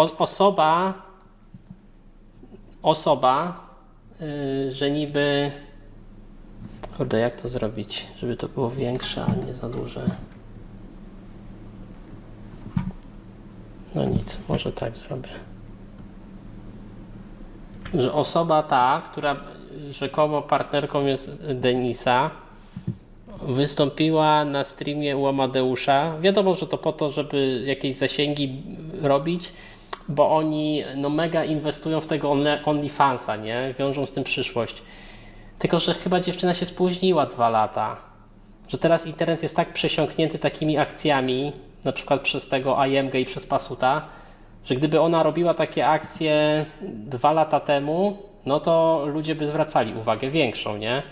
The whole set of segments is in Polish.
osoba, osoba, yy, że niby, kurde, jak to zrobić, żeby to było większe, a nie za duże. No nic, może tak zrobię. Że osoba ta, która rzekomo partnerką jest Denisa, wystąpiła na streamie u Amadeusza. Wiadomo, że to po to, żeby jakieś zasięgi robić, bo oni no mega inwestują w tego Only- OnlyFansa, nie? Wiążą z tym przyszłość. Tylko, że chyba dziewczyna się spóźniła dwa lata. Że teraz internet jest tak przesiąknięty takimi akcjami, na przykład przez tego IMG i przez Pasuta, że gdyby ona robiła takie akcje dwa lata temu, no to ludzie by zwracali uwagę większą, nie?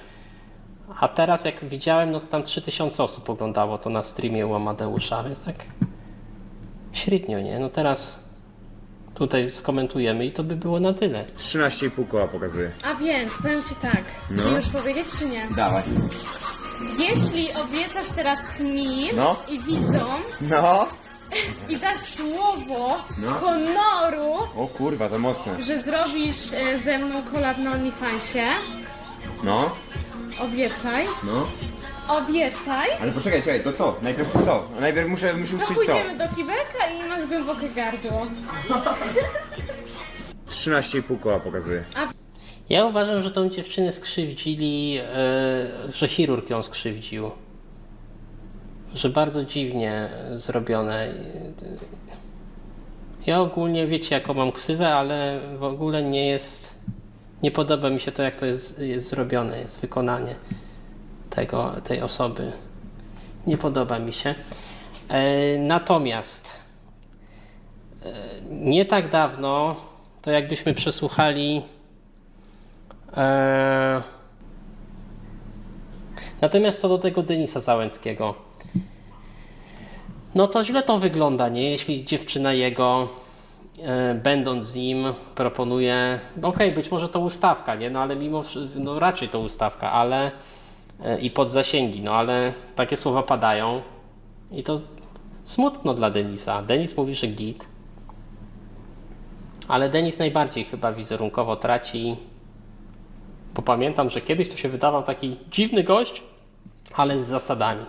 A teraz jak widziałem, no to tam 3000 osób oglądało to na streamie u Amadeusza, więc tak średnio, nie? No teraz tutaj skomentujemy i to by było na tyle. 13,5 koła pokazuje. A więc, powiem Ci tak. No. Czy już powiedzieć, czy nie? Dawaj. Jeśli obiecasz teraz mi No. i widzom No. i dasz słowo No. honoru, O kurwa, to mocne. że zrobisz e, ze mną kolab na OnlyFansie, No, obiecaj, no. Obiecaj, Ale poczekaj, czekaj, to co? Najpierw to co? Najpierw muszę, muszę to usłyszeć co? pójdziemy do kibelka i masz głębokie gardło. 13,5 koła pokazuje. Ja uważam, że tą dziewczynę skrzywdzili, e, że chirurg ją skrzywdził. Że bardzo dziwnie zrobione. Ja ogólnie wiecie, jaką mam ksywę, ale w ogóle nie jest. Nie podoba mi się to, jak to jest, jest zrobione, jest wykonanie tego, tej osoby. Nie podoba mi się. E, natomiast e, nie tak dawno, to jakbyśmy przesłuchali Eee... Natomiast co do tego Denisa Załęckiego, no to źle to wygląda, nie? Jeśli dziewczyna jego, e, będąc z nim, proponuje, okej, być może to ustawka, nie? No ale mimo, no raczej to ustawka, ale e, i pod zasięgi, no ale takie słowa padają i to smutno dla Denisa. Denis mówi, że git, ale Denis najbardziej chyba wizerunkowo traci. Bo pamiętam, że kiedyś to się wydawał taki dziwny gość, ale z zasadami.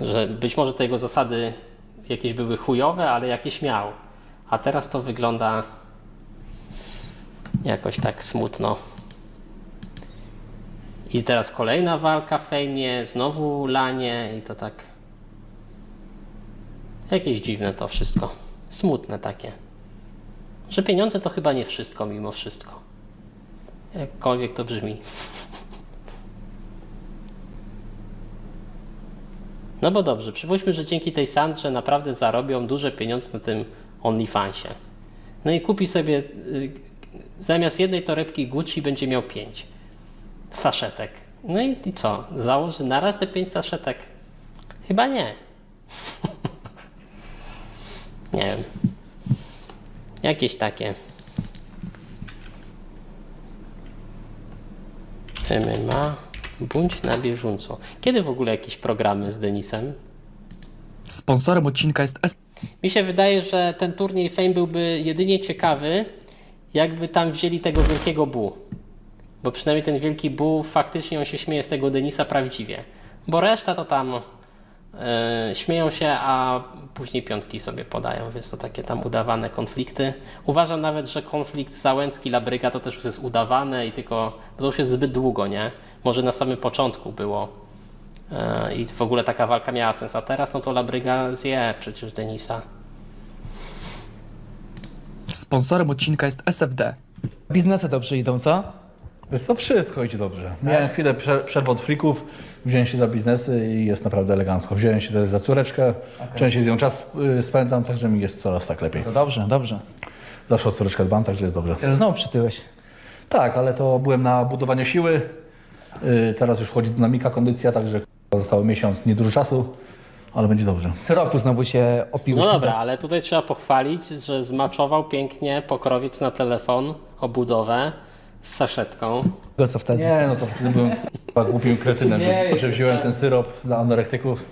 Że być może te jego zasady jakieś były chujowe, ale jakieś miał. A teraz to wygląda jakoś tak smutno. I teraz kolejna walka w fejmie, znowu lanie i to tak. Jakieś dziwne to wszystko. Smutne takie. Że pieniądze to chyba nie wszystko mimo wszystko. Jakkolwiek to brzmi. No bo dobrze, przypuśćmy, że dzięki tej Sandrze naprawdę zarobią duże pieniądze na tym OnlyFansie. No i kupi sobie y, zamiast jednej torebki Gucci będzie miał pięć saszetek. No i, i co? Założy naraz te pięć saszetek? Chyba nie. nie wiem. Jakieś takie. MMA, bądź na bieżąco. Kiedy w ogóle jakieś programy z Denisem? Sponsorem odcinka jest S. Mi się wydaje, że ten turniej Fame byłby jedynie ciekawy, jakby tam wzięli tego wielkiego Bu. Bo przynajmniej ten wielki Bu faktycznie on się śmieje z tego Denisa prawdziwie. Bo reszta to tam e, śmieją się, a później piątki sobie podają, więc to takie tam udawane konflikty. Uważam nawet, że konflikt Załęcki-Labryga to też już jest udawane i tylko, to już jest zbyt długo, nie? Może na samym początku było e, i w ogóle taka walka miała sens, a teraz no to Labryga zje przecież Denisa. Sponsorem odcinka jest SFD. Biznesy dobrze idą, co? Wiesz co, wszystko idzie dobrze. Miałem chwilę prze, przerwę od frików, wziąłem się za biznesy i jest naprawdę elegancko. Wziąłem się też za córeczkę, częściej z nią czas y, spędzam, także mi jest coraz tak lepiej. To dobrze, dobrze. Zawsze o córeczkę dbam, także jest dobrze. Teraz znowu przytyłeś. Tak, ale to byłem na budowaniu siły. Y, Teraz już wchodzi dynamika, kondycja, także zostało miesiąc, niedużo czasu, ale będzie dobrze. Syropu znowu się opiłeś. No dobra, ale tutaj trzeba pochwalić, że zmaczował pięknie pokrowiec na telefon o budowę z saszetką. Go co wtedy? Nie, no to wtedy byłem chyba głupim kretynem, że, że wziąłem ten syrop dla anorektyków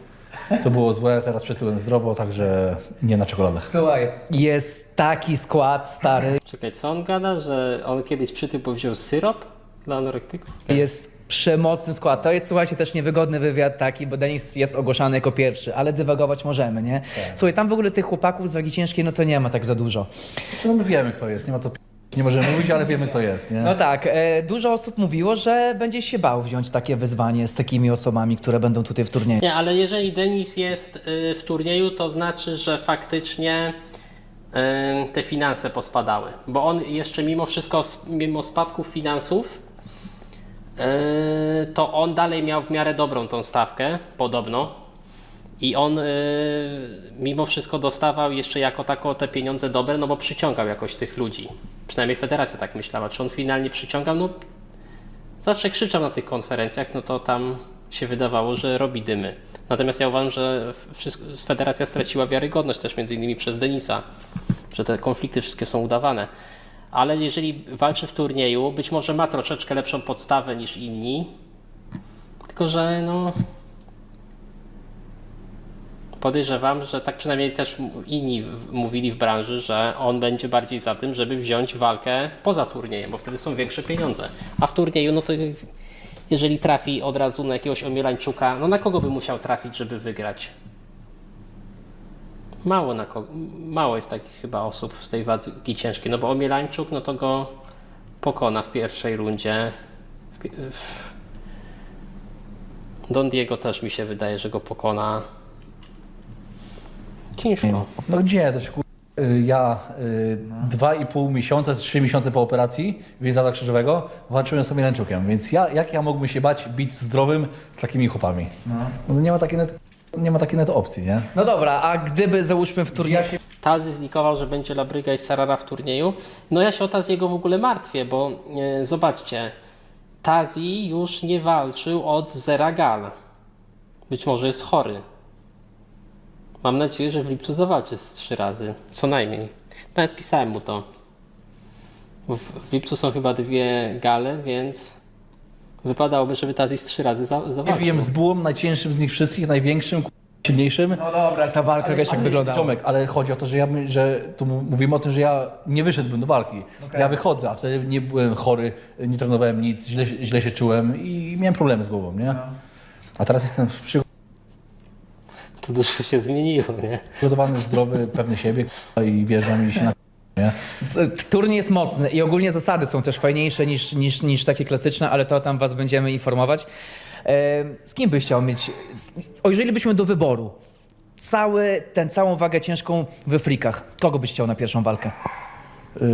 To było złe, teraz przytyłem zdrowo, także nie na czekoladach. Słuchaj, jest taki skład stary, Czekaj, co on gada, że on kiedyś przy tym wziął syrop dla anorektyków? jest przemocny skład. To jest, słuchajcie, też niewygodny wywiad taki, bo Denis jest ogłoszany jako pierwszy, ale dywagować możemy, nie? Słuchaj, tam w ogóle tych chłopaków z wagi ciężkiej, no to nie ma tak za dużo. No my wiemy kto jest, nie ma co p- nie możemy mówić, ale wiemy kto jest, nie? No tak, e, dużo osób mówiło, że będzie się bał wziąć takie wyzwanie z takimi osobami, które będą tutaj w turnieju. Nie, ale jeżeli Denis jest y, w turnieju, to znaczy, że faktycznie y, te finanse pospadały. Bo on jeszcze mimo wszystko, s- mimo spadków finansów, y, to on dalej miał w miarę dobrą tą stawkę, podobno. I on y, mimo wszystko dostawał jeszcze jako tako te pieniądze dobre, no bo przyciągał jakoś tych ludzi. Przynajmniej federacja tak myślała. Czy on finalnie przyciągał? No zawsze krzyczał na tych konferencjach, no to tam się wydawało, że robi dymy. Natomiast ja uważam, że wszystko, federacja straciła wiarygodność też między innymi przez Denisa, że te konflikty wszystkie są udawane. Ale jeżeli walczy w turnieju, być może ma troszeczkę lepszą podstawę niż inni, tylko że no podejrzewam, że tak przynajmniej też inni mówili w branży, że on będzie bardziej za tym, żeby wziąć walkę poza turniejem, bo wtedy są większe pieniądze. A w turnieju, no to jeżeli trafi od razu na jakiegoś Omielańczuka, no na kogo by musiał trafić, żeby wygrać? Mało, na mało jest takich chyba osób z tej wagi ciężkiej, no bo Omielańczuk, no to go pokona w pierwszej rundzie. Don Diego też mi się wydaje, że go pokona. Ciężko. No gdzie, to się kur... y, Ja y, dwa i pół miesiąca, trzy miesiące po operacji więzadła krzyżowego walczyłem z Mielanczukiem, więc ja, jak ja mógłbym się bać bić zdrowym z takimi chłopami? No. nie ma takiej net, nie ma takiej net opcji, nie? No dobra, a gdyby załóżmy w turnieju... Tazy znikował, że będzie Labryga i Sarara w turnieju. No ja się o Taziego w ogóle martwię, bo e, zobaczcie, Tazi już nie walczył od Zera Gal. Być może jest chory. Mam nadzieję, że w lipcu zawalczy z trzy razy, co najmniej. Nawet pisałem mu to. W, w lipcu są chyba dwie gale, więc wypadałoby, żeby Tazi z trzy razy za, Ja zawalczył. biłem z bułą, najcięższym z nich wszystkich, największym, silniejszym. No dobra, ta walka wiesz jak wyglądała. Ziomek, ale chodzi o to, że ja bym- że tu mówimy o tym, że ja nie wyszedłbym do walki. Ja wychodzę, a wtedy nie byłem chory, nie trenowałem nic, źle, źle się czułem i miałem problemy z głową, nie? A teraz jestem To dużo się zmieniło, nie? przygotowany, zdrowy, pewny siebie i wjeżdżam i się na nie? Turniej jest mocny i ogólnie zasady są też fajniejsze niż, niż, niż takie klasyczne, ale to tam was będziemy informować. E, Z kim byś chciał mieć? z- O, jeżeli byśmy do wyboru, cały, ten, całą wagę ciężką we frikach, kogo byś chciał na pierwszą walkę? Yy,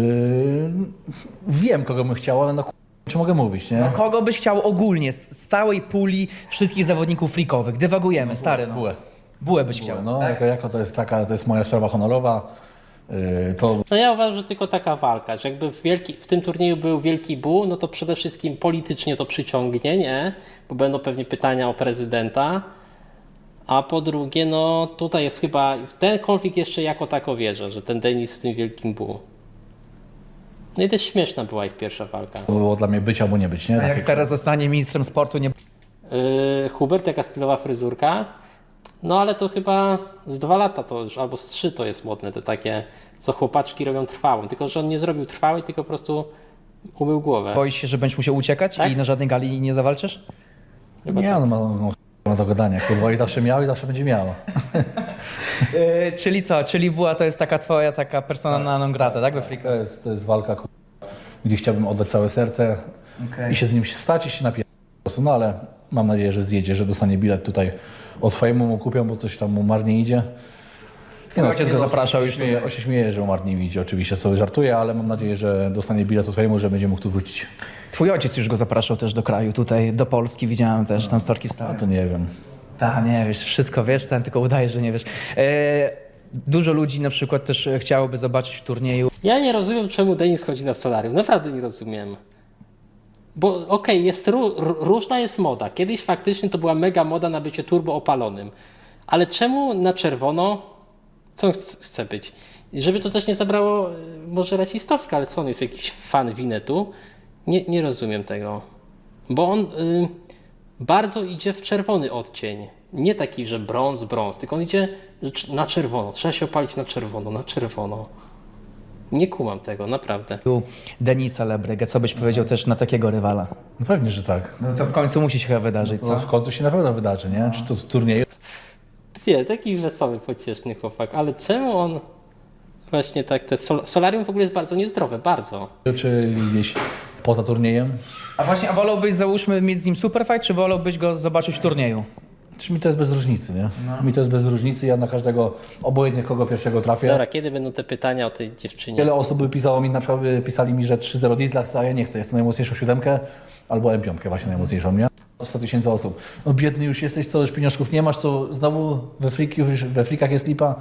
wiem, kogo bym chciał, ale no czy mogę mówić, nie? Kogo byś chciał ogólnie z, z całej puli wszystkich zawodników frikowych? Dywagujemy, stary. No. Bułę. Bułę byś chciał. No, jako, jako to jest taka, to jest moja sprawa honorowa. Yy, to No ja uważam, że tylko taka walka, że jakby w, wielki, w tym turnieju był wielki buł, no to przede wszystkim politycznie to przyciągnie, nie? Bo będą pewnie pytania o prezydenta. A po drugie, no tutaj jest chyba, w ten konflikt jeszcze jako tako wierzę, że ten Denis z tym wielkim buł. No i też śmieszna była ich pierwsza walka. było dla mnie być albo nie być, nie? A Takie, jak teraz zostanie ministrem sportu, nie Yy, Hubert, jaka stylowa fryzurka. No ale to chyba z dwa lata to już, albo z trzy to jest modne, te takie, co chłopaczki robią trwałą. Tylko, że on nie zrobił trwałej, tylko po prostu umył głowę. boisz się, że będziesz musiał uciekać Tak? i na żadnej gali nie zawalczysz? nie, no ma, ma, ma do gadania, kurwa, i zawsze miał i zawsze będzie miała. Yy, czyli co? Czyli była to jest taka twoja taka persona non grata, tak? We freak. To jest, to jest walka, kurwa, gdzie chciałbym oddać całe serce i się z nim stać i się po prostu. No ale mam nadzieję, że zjedzie, że dostanie bilet tutaj od twojemu mu kupią, bo coś tam mu marnie idzie. Twój ojciec go zapraszał już on się śmieje, że mu marnie idzie, oczywiście sobie żartuję, ale mam nadzieję, że dostanie bilet od twojemu, że będzie mógł tu wrócić. Twój ojciec już go zapraszał też do kraju, tutaj do Polski, widziałem też, tam storki A wstały. to nie wiem. Tak, nie wiesz, wszystko wiesz, ten tylko udaje, że nie wiesz. E, dużo ludzi na przykład też chciałoby zobaczyć w turnieju. Ja nie rozumiem, czemu Denis chodzi na solarium. Naprawdę nie rozumiem. Bo okej, jest ró- r- różna jest moda. Kiedyś faktycznie to była mega moda na bycie turbo opalonym. Ale czemu na czerwono? Co chce być? Żeby to też nie zabrało y, może rasistowska, ale co on jest jakiś fan winetu? Nie, nie rozumiem tego. Bo on y, bardzo idzie w czerwony odcień. Nie taki, że brąz, brąz, tylko on idzie na czerwono. Trzeba się opalić na czerwono, na czerwono. Nie kumam tego, naprawdę. Tu Denisa Lebrygę, co byś powiedział też na takiego rywala? No pewnie, że tak. No to w końcu musi się chyba wydarzyć, To co? w końcu się na pewno wydarzy, nie? Czy to w turnieju, Nie, taki wesoły, pocieszny chłopak, ale czemu on właśnie tak, te sol solarium w ogóle jest bardzo niezdrowe, bardzo. czy gdzieś poza turniejem. A właśnie, a wolałbyś załóżmy mieć z nim superfight, czy wolałbyś go zobaczyć w turnieju? Czy mi to jest bez różnicy, nie? Mi to jest bez różnicy, ja na każdego, obojętnie kogo pierwszego trafię. Dobra, kiedy będą te pytania o tej dziewczynie? Wiele osób by pisało mi, na przykład by pisali mi, że 3-0 Diesla, a ja nie chcę, jestem najmocniejszą siódemkę, albo M5 właśnie najmocniejszą, nie? 100 tysięcy osób. No biedny już jesteś, co już pieniążków nie masz, co znowu we, friki, we frikach jest lipa.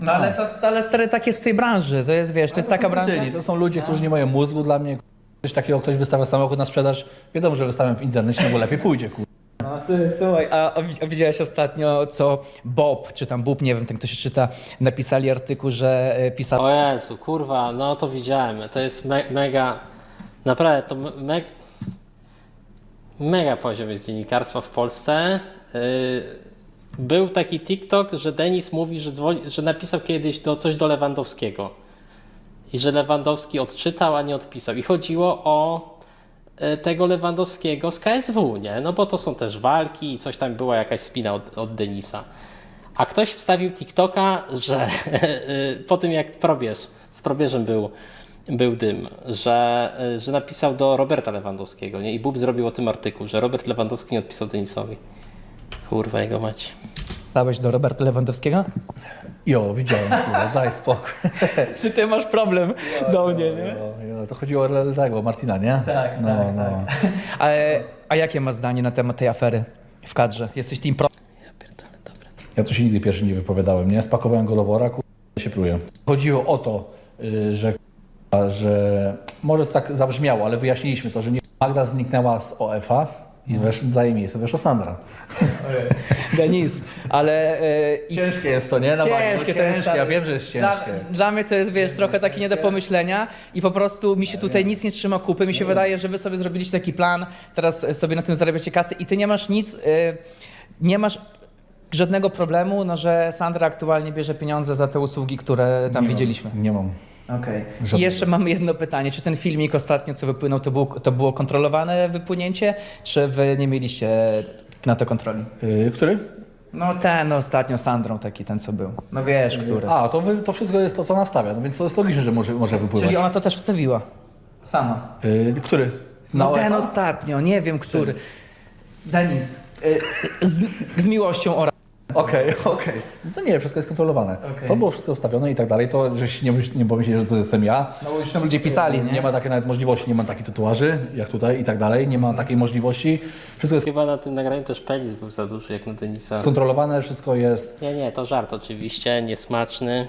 No ale to, ale stary, tak jest w tej branży, to jest, wiesz, to jest taka branża... Jedyni, To są ludzie, którzy nie mają mózgu dla mnie. Coś takiego, ktoś wystawia samochód na sprzedaż, wiadomo, że wystawiam w internecie, no bo lepiej pójdzie, kur... No słuchaj, a, a wi- a widziałeś ostatnio, co Bob, czy tam Bób, nie wiem, ten kto się czyta, napisali artykuł, że e, pisał... O Jezu, kurwa, no to widziałem. To jest me mega, naprawdę to me me mega poziom jest dziennikarstwa w Polsce. Yy, był taki TikTok, że Denis mówi, że, dzwoni, że napisał kiedyś do, coś do Lewandowskiego. I że Lewandowski odczytał, a nie odpisał. I chodziło o tego Lewandowskiego z KSW, nie? No bo to są też walki i coś tam była jakaś spina od, od Denisa. A ktoś wstawił TikToka, że po tym jak probierz, z probierzem był, był dym, że, że napisał do Roberta Lewandowskiego, nie? I Bób zrobił o tym artykuł, że Robert Lewandowski nie odpisał Denisowi. Kurwa jego mać. Pisałeś do Roberta Lewandowskiego? Jo, widziałem, kurwa, daj spokój. Czy ty masz problem do mnie, nie? To chodziło o tego, Martina, nie? Tak, no, tak, no. A, a jakie masz zdanie na temat tej afery w kadrze? Jesteś team pro? Ja pierdolę, dobra. Ja tu się nigdy pierwszy nie wypowiadałem, nie? Spakowałem go do wora, kurwa, się pruje. Chodziło o to, y, że, że może to tak zabrzmiało, ale wyjaśniliśmy to, że nie Magda zniknęła z OF-a i wesz, za jej miejsce weszła Sandra. Denis, ale... E, Ciężkie jest to, nie? Na. Ciężkie no, to jest. ciężkie, ja wiem, że jest Dla, ciężkie. dla mnie to jest, wiesz, trochę takie nie do pomyślenia i po prostu mi się tutaj nic nie trzyma kupy. Mi się wydaje, że wy sobie zrobiliście taki plan, teraz sobie na tym zarabiacie kasy i ty nie masz nic, y, nie masz żadnego problemu, no, że Sandra aktualnie bierze pieniądze za te usługi, które tam widzieliśmy. Nie mam. Okej. I Żadnego. jeszcze mamy jedno pytanie. Czy ten filmik ostatnio, co wypłynął, to było, to było kontrolowane wypłynięcie, czy wy nie mieliście na to kontroli? Y, który? No ten ostatnio z Sandrą, taki ten, co był. No wiesz, który. A, to, wy, to wszystko jest to, co ona wstawia, no więc to jest logiczne, że może, może wypływać. Czyli ona to też wstawiła. Sama. Y, który? No ten ostatnio, nie wiem który. Denis. y, Z, z miłością oraz. Okej, okej. No to nie, wszystko jest kontrolowane. Okej. To było wszystko ustawione i tak dalej. To, żeś nie, myśl- nie pomyśleli, że to jestem ja. No bo już tam ludzie pisali, nie? Nie ma takiej nawet możliwości, nie ma takich tatuaży jak tutaj i tak dalej. Nie ma takiej możliwości. Wszystko jest Chyba na tym nagraniu też penis był za duży jak na Denisa. kontrolowane, wszystko jest. Nie, nie, to żart oczywiście, niesmaczny.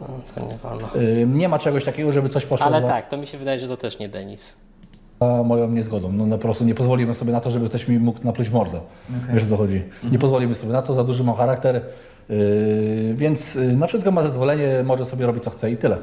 No, to nie wolno. y, nie ma czegoś takiego, żeby coś poszło Ale za, tak, to mi się wydaje, że to też nie Denis. Za moją niezgodą. No, no po prostu nie pozwolimy sobie na to, żeby ktoś mi mógł napluć w mordę. Wiesz o co chodzi. Nie pozwolimy sobie na to, za duży mam charakter. y, więc y, na wszystko ma zezwolenie, może sobie robić co chce i tyle.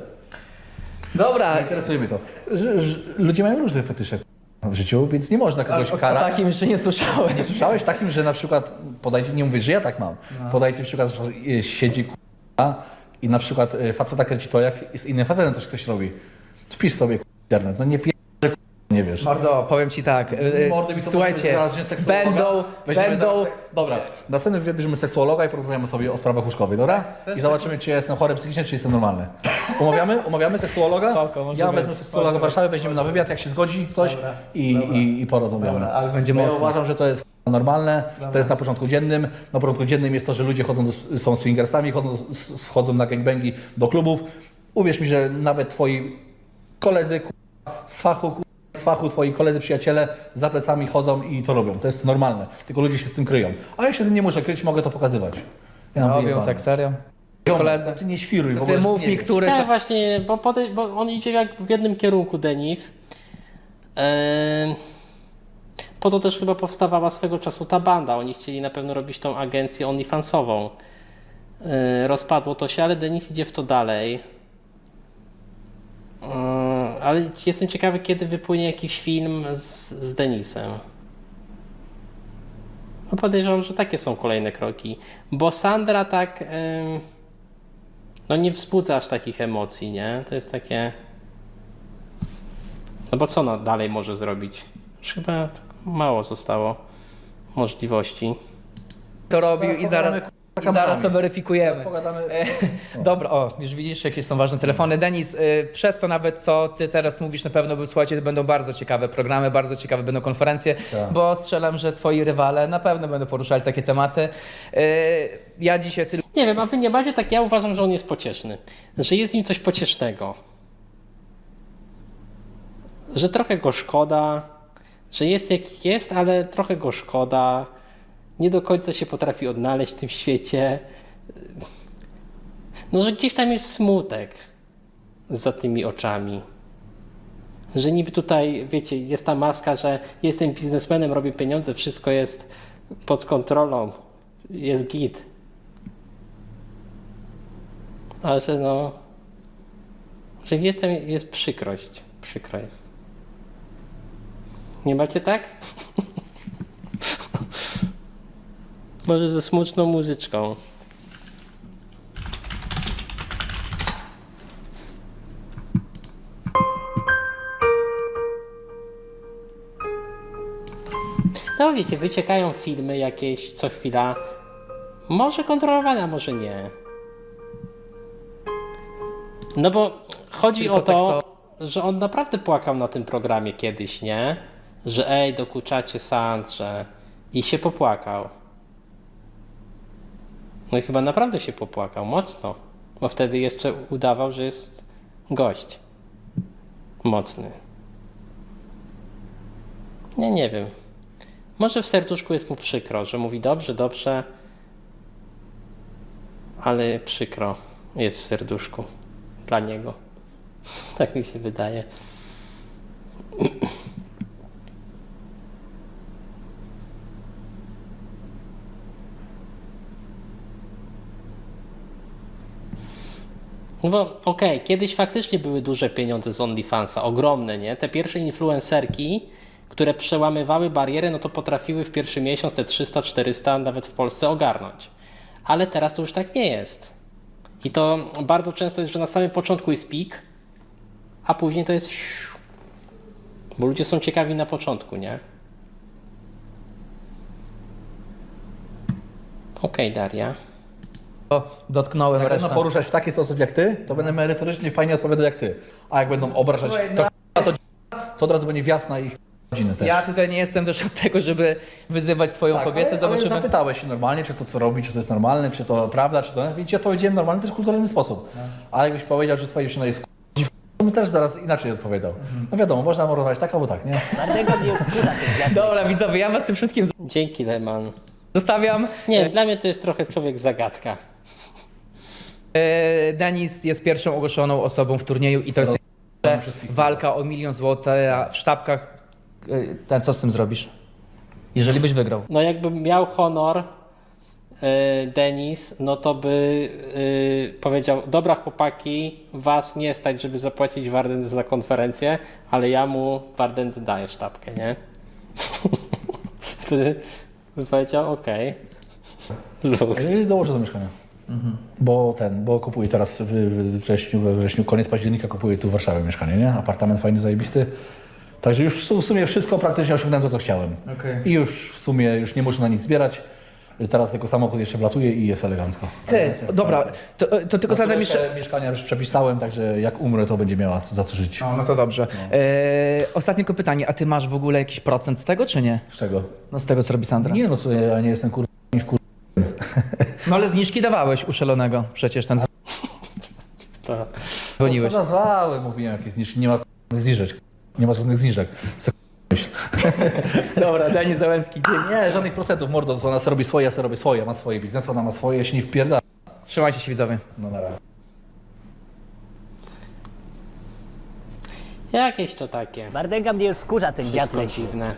Dobra. Interesuje mnie to. Że, że ludzie mają różne fetysze w życiu, więc nie można kogoś O, o karać. takim jeszcze nie słyszałem. Nie słyszałeś takim, że na przykład, podajcie, nie mówię, że ja tak mam, podajcie przykład, że siedzi k***a i na przykład y, faceta kręci to, jak z innym facetem coś ktoś robi. Wpisz sobie internet, no nie pier... nie wiesz. Mordo, powiem ci tak. y, y, Mordy mi to Słuchajcie, będą, będą. Dobra, następnym wybierzemy seksuologa i porozmawiamy sobie o sprawach łóżkowych, dobra? I zobaczymy, czy ja jestem chory psychicznie, czy jestem normalny. Umawiamy? Umawiamy seksuologa? Spoko, może ja wezmę seksuologa w Warszawie, weźmiemy na wywiad, jak się zgodzi ktoś i, i, i porozmawiamy. Dobra, ale będzie Bo Ja mocno. uważam, że to jest normalne, to jest na porządku dziennym. Na porządku dziennym jest to, że ludzie chodzą do, są swingersami, chodzą, chodzą na gangbangi do klubów. Uwierz mi, że nawet twoi koledzy k***a, z fachu, fachu, twoi koledzy, przyjaciele za plecami chodzą i to robią. To jest normalne. Tylko ludzie się z tym kryją. A ja się z tym nie muszę kryć, mogę to pokazywać. Ja mam Robią tak serio. Koledzy. Ty nie świruj, w Ty mów nie mi, wiesz. który Tak, to... właśnie, bo, podej- bo on idzie jak w jednym kierunku, Denis. Eee, po to też chyba powstawała swego czasu ta banda. Oni chcieli na pewno robić tą agencję OnlyFansową. Eee, rozpadło to się, ale Denis idzie w to dalej. Ale jestem ciekawy, kiedy wypłynie jakiś film z, z Denisem. No podejrzewam, że takie są kolejne kroki. Bo Sandra tak. ym, no nie wzbudza aż takich emocji, nie? To jest takie. No bo co ona dalej może zrobić? Już chyba mało zostało możliwości. To robił i zaraz, i zaraz to weryfikujemy. Pogadamy. E, Dobra, o, już widzisz, jakie są ważne telefony. Denis, y, przez to nawet, co ty teraz mówisz, na pewno, bo słuchajcie, to będą bardzo ciekawe programy, bardzo ciekawe będą konferencje, Tak. bo strzelam, że twoi rywale na pewno będą poruszali takie tematy. Y, Ja dzisiaj tylko Nie wiem, a wy nie macie tak, ja uważam, że on jest pocieszny. Że jest w nim coś pociesznego. Że trochę go szkoda, że jest jak jest, ale trochę go szkoda. Nie do końca się potrafi odnaleźć w tym świecie. No, że gdzieś tam jest smutek za tymi oczami. Że niby tutaj, wiecie, jest ta maska, że jestem biznesmenem, robię pieniądze, wszystko jest pod kontrolą, jest git. Ale że no. Że jestem, jest przykrość. Przykro jest. Nie macie tak? Może ze smutną muzyczką. No wiecie, wyciekają filmy jakieś co chwila. Może kontrolowane, a może nie. No bo chodzi Tylko o to, tak że on naprawdę płakał na tym programie kiedyś, nie? Że ej, dokuczacie Sandrze. I się popłakał. No i chyba naprawdę się popłakał, mocno. Bo wtedy jeszcze udawał, że jest gość. Mocny. Nie, nie wiem. Może w serduszku jest mu przykro, że mówi dobrze, dobrze, ale przykro jest w serduszku dla niego. Tak mi się wydaje. No bo okej, kiedyś faktycznie były duże pieniądze z OnlyFansa, ogromne, nie? Te pierwsze influencerki, które przełamywały bariery, no to potrafiły w pierwszy miesiąc te 300-400 nawet w Polsce ogarnąć. Ale teraz to już tak nie jest. I to bardzo często jest, że na samym początku jest pik, a później to jest. Bo ludzie są ciekawi na początku, nie? Okej, Daria. Dotknąłem Jak będą poruszać w taki sposób jak ty, to będę merytorycznie fajnie odpowiadać jak ty. A jak będą obrażać Słuchaj, to, no- k***a, to, d- to od razu będzie wjazd ich rodziny też. Ja tutaj nie jestem też od tego, żeby wyzywać twoją Tak, kobietę. ale, Zobaczymy. ale zapytałeś się normalnie, czy to co robi, czy to jest normalne, czy to prawda, czy to... Więc ja odpowiedziałem normalny, też kulturalny sposób. Ale jakbyś powiedział, że twoja dziewczyna jest k***a, to bym też zaraz inaczej odpowiadał. No wiadomo, można morować tak albo tak, nie? Dlatego mnie wkurza ten dziadek. Dobra, widzowie, ja was tym wszystkim Dzięki, Leman. zostawiam. Nie, dla mnie to jest trochę człowiek zagadka. E, Denis jest pierwszą ogłoszoną osobą w turnieju i to jest najważniejsze. walka o milion złotych w sztabkach. E, Ten, co z tym zrobisz? Jeżeli byś wygrał. No jakbym miał honor y, Denis, no to by y, powiedział, dobra chłopaki, was nie stać, żeby zapłacić Warden za konferencję, ale ja mu Warden daję sztabkę, nie? Wtedy by powiedział, okej. Luz. I dołożę do mieszkania. Bo ten, bo kupuję teraz w, w wrześniu, we wrześniu, koniec października kupuję tu w Warszawie mieszkanie, nie? Apartament fajny, zajebisty. Także już w su- w sumie wszystko praktycznie osiągnąłem to, co chciałem. Okej. I już w sumie już nie muszę na nic zbierać. Teraz tylko samochód jeszcze wlatuje i jest elegancko. Ty, dobra, to, to tylko zadam jeszcze... Mieszkania już przepisałem, także jak umrę, to będzie miała za co żyć. No, no to dobrze. E, ostatnie tylko pytanie, a ty masz w ogóle jakiś procent z tego, czy nie? Z czego? No z tego, co robi Sandra. Nie no, co ja nie jestem kur... w kur... No ale zniżki dawałeś u szalonego, przecież ten To. dzwoniłeś. To nazwałem, mówiłem jakieś zniżki. Nie ma kur... zniżek. Nie ma żadnych zniżek. Se myśl. Dobra, Denis Załęcki, Nie, żadnych procentów, mordo, ona sobie robi swoje, ja sobie robię swoje, ma swoje biznes, ona ma swoje, się nie wpierda. trzymajcie się widzowie. No na razie. Jakieś to takie. Bardęga mnie już wkurza ten Wszystko dziadek. dziwne.